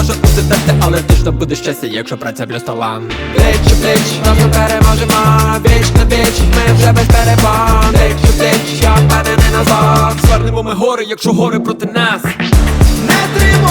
може бути терти Але точно буде щастя, якщо праця плюс талант Плеч, плеч, Разом переможемо. Віч на віч, ми вже без перебон Плеч у плеч, я впевнений назад Звернемо ми гори, якщо гори проти нас. Не мені,